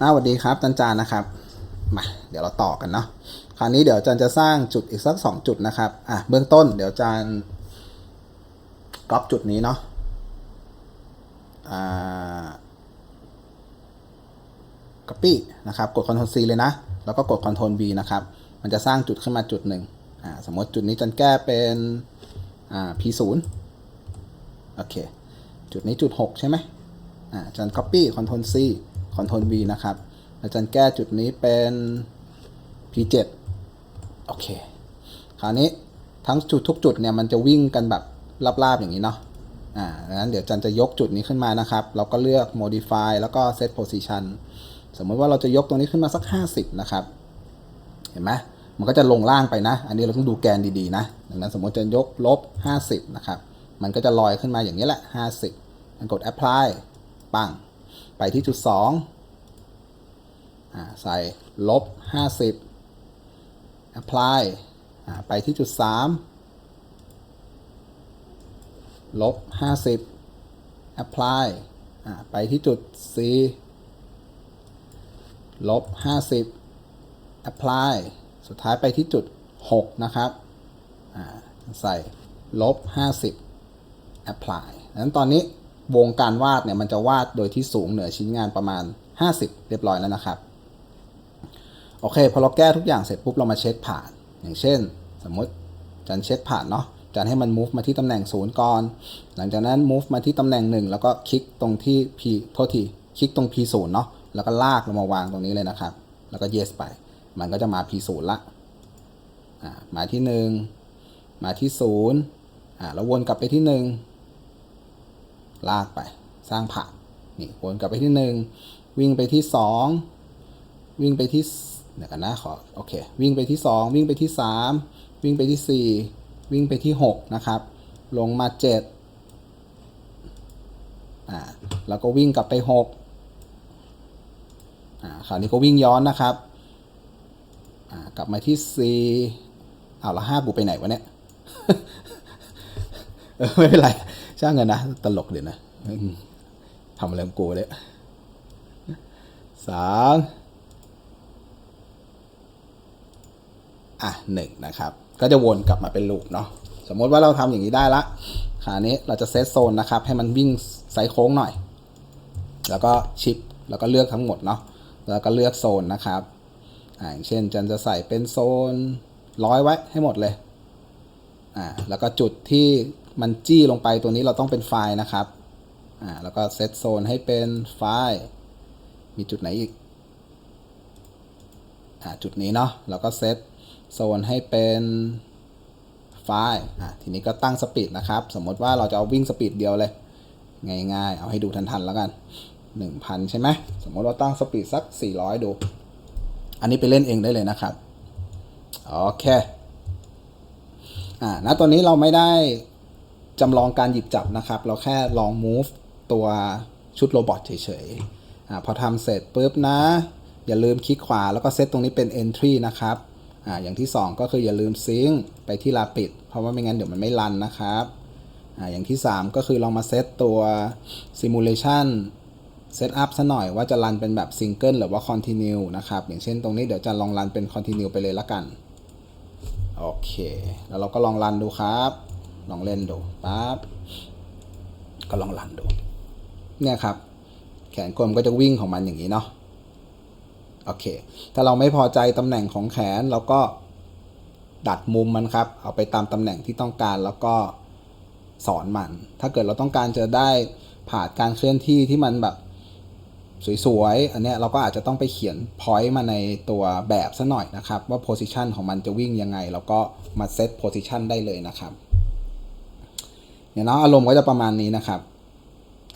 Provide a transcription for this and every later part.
อ่าสวัสดีครับจันจานนะครับ มาเดี๋ยวเราต่อกันเนาะ คราวนี้เดี๋ยวจันจะสร้างจุดอีกสักสองจุดนะครับ อะเบื้องต้นเดี๋ยวจันก๊อปจุดนี้เนาะ อ่า copy นะครับ กด Ctrl C เลยนะ แล้วก็กด Ctrl V นะครับ มันจะสร้างจุดขึ้นมาจุดหนึ่งอ่า สมมติจุดนี้จันแก้เป็น อ่า P 0 โอเค จุดนี้จุด 6 ใช่ไหมอ่าจัน copy Ctrl C Ctrl V นะครับแล้วจันแก้จุดนี้เป็น P 7 โอเค คราวนี้ทั้งจุดทุกจุดเนี่ยมันจะวิ่งกันแบบราบๆอย่างนี้เนาะ อ่าดังนั้นเดี๋ยวจันจะยกจุดนี้ขึ้นมานะครับ เราก็เลือก modify แล้วก็ set position สมมติว่าเราจะยกตรงนี้ขึ้นมาสัก 50 นะครับ เห็นไหมมันก็จะลงล่างไปนะ อันนี้เราต้องดูแกนดีๆนะ ดังนั้นสมมติจะยกลบ 50 นะครับ มันก็จะลอยขึ้นมาอย่างนี้แหละ 50มันกด apply ปัง ไปที่จุด2อ่าใส่ลบ 50 apply ไปที่จุด 3 ลบ 50 apply ไปที่จุด C ลบ 50 apply สุดท้ายไปที่จุด 6 นะครับใส่ลบ 50 apply ดังนั้นตอนนี้ วงการวาดเนี่ยมันจะวาดโดยที่สูงเหนือชิ้นงานประมาณ 50 เรียบร้อยแล้วนะครับ โอเคพอเราแก้ทุกอย่างเสร็จปุ๊บเรามาเช็คผ่าน อย่างเช่น สมมติจันเช็คผ่านเนาะจันให้มัน move มาที่ตำแหน่งศูนย์ก่อน หลังจากนั้น move มาที่ตำแหน่งหนึ่งแล้วก็คลิกตรงที่ p โทษทีคลิกตรง p ศูนย์เนาะแล้วก็ลากลงมาวางตรงนี้เลยนะครับ แล้วก็ yes ไป มันก็จะมา p ศูนย์ละอ่ามาที่หนึ่งมาที่ศูนย์อ่าแล้ววนกลับไปที่หนึ่ง ลากไปสร้างผ่านนี่วนกลับไปที่หนึ่งวิ่งไปที่สองวิ่งไปที่เดี๋ยวกันนะขอโอเควิ่งไปที่สองวิ่งไปที่สามวิ่งไปที่สี่วิ่งไปที่หกนะครับลงมาเจ็ดอ่าแล้วก็วิ่งกลับไปหกอ่าคราวนี้ก็วิ่งย้อนนะครับอ่ากลับมาที่สี่เอาละห้ากูไปไหนวะเนี่ยเออไม่เป็นไรช่างกันนะ ตลกเดี๋ยวนะ ทำอะไรของกูเลยสามอะหนึ่งนะครับ ก็จะวนกลับมาเป็นลูปเนาะสมมติว่าเราทำอย่างนี้ได้ละคราวนี้เราจะเซตโซนนะครับ ให้มันวิ่งไซโค้งหน่อย แล้วก็ชิปแล้วก็เลือกทั้งหมดเนาะแล้วก็เลือกโซนนะครับอ่าอย่างเช่นจันจะใส่เป็นโซนร้อยไว้ให้หมดเลยอ่าแล้วก็จุดที่มันจี้ลงไปตัวนี้เราต้องเป็นไฟล์นะครับ อ่าแล้วก็เซตโซนให้เป็นไฟล์มีจุดไหนอีกอ่าจุดนี้เนาะแล้วก็เซตโซนให้เป็นไฟล์อะทีนี้ก็ตั้งสปีดนะครับ สมมติว่าเราจะเอาวิ่งสปีดเดียวเลย ง่ายๆ เอาให้ดูทันๆแล้วกัน 1,000 ใช่ไหมสมมติว่าตั้งสปีดสัก 400 ดู อันนี้ไปเล่นเองได้เลยนะครับ โอเคอ่าณตอนนี้เราไม่ได้จำลองการหยิบจับนะครับ เราแค่ลอง move ตัวชุดโรบอทเฉยๆอพอทำเสร็จปุ๊บนะ อย่าลืมคลิกขวาแล้วก็เซตตรงนี้เป็น entry นะครับออย่างที่ 2 ก็คืออย่าลืมซิงไปที่ลาปิด เพราะว่าไม่งั้นเดี๋ยวมันไม่รันนะครับออย่างที่ 3 ก็คือลองมาเซตตัว simulation เซตอัพซะหน่อยว่าจะรันเป็นแบบซิงเกิลหรือว่า continue นะครับ อย่างเช่นตรงนี้เดี๋ยวจะลองรันเป็น continue ไปเลยละกัน โอเค แล้วเราก็ลองรันดูครับ ลองเล่นดูปั๊บก็ลองรันดู เนี่ยครับ แขนกลมก็จะวิ่งของมันอย่างนี้เนาะโอเค ถ้าเราไม่พอใจตำแหน่งของแขนเราก็ดัดมุมมันครับ เอาไปตามตำแหน่งที่ต้องการแล้วก็สอนมัน ถ้าเกิดเราต้องการจะได้ผ่านการเคลื่อนที่ที่มันแบบสวยๆ อันเนี้ยเราก็อาจจะต้องไปเขียน point มาในตัวแบบซะหน่อยนะครับ ว่า position ของมันจะวิ่งยังไง แล้วก็มาเซต position ได้เลยนะครับเนี่ยเนาะอารมณ์ก็จะประมาณนี้นะครับ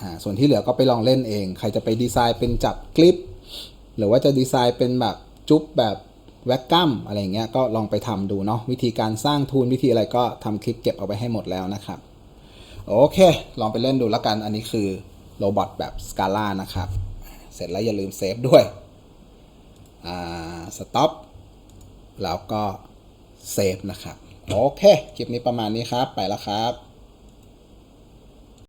อ่าส่วนที่เหลือก็ไปลองเล่นเอง ใครจะไปดีไซน์เป็นจับคลิป หรือว่าจะดีไซน์เป็นแบบจุ๊บแบบแวกกัมอะไรเงี้ยก็ลองไปทำดูเนาะวิธีการสร้างทูนวิธีอะไรก็ทำคลิปเก็บเอาไว้ให้หมดแล้วนะครับโอเค ลองไปเล่นดูแล้วกันอันนี้คือโรบอทแบบสกาล่านะครับ เสร็จแล้วอย่าลืมเซฟด้วยอ่าสต็อปแล้วก็เซฟนะครับ โอเค คลิปนี้ประมาณนี้ครับ ไปแล้วครับ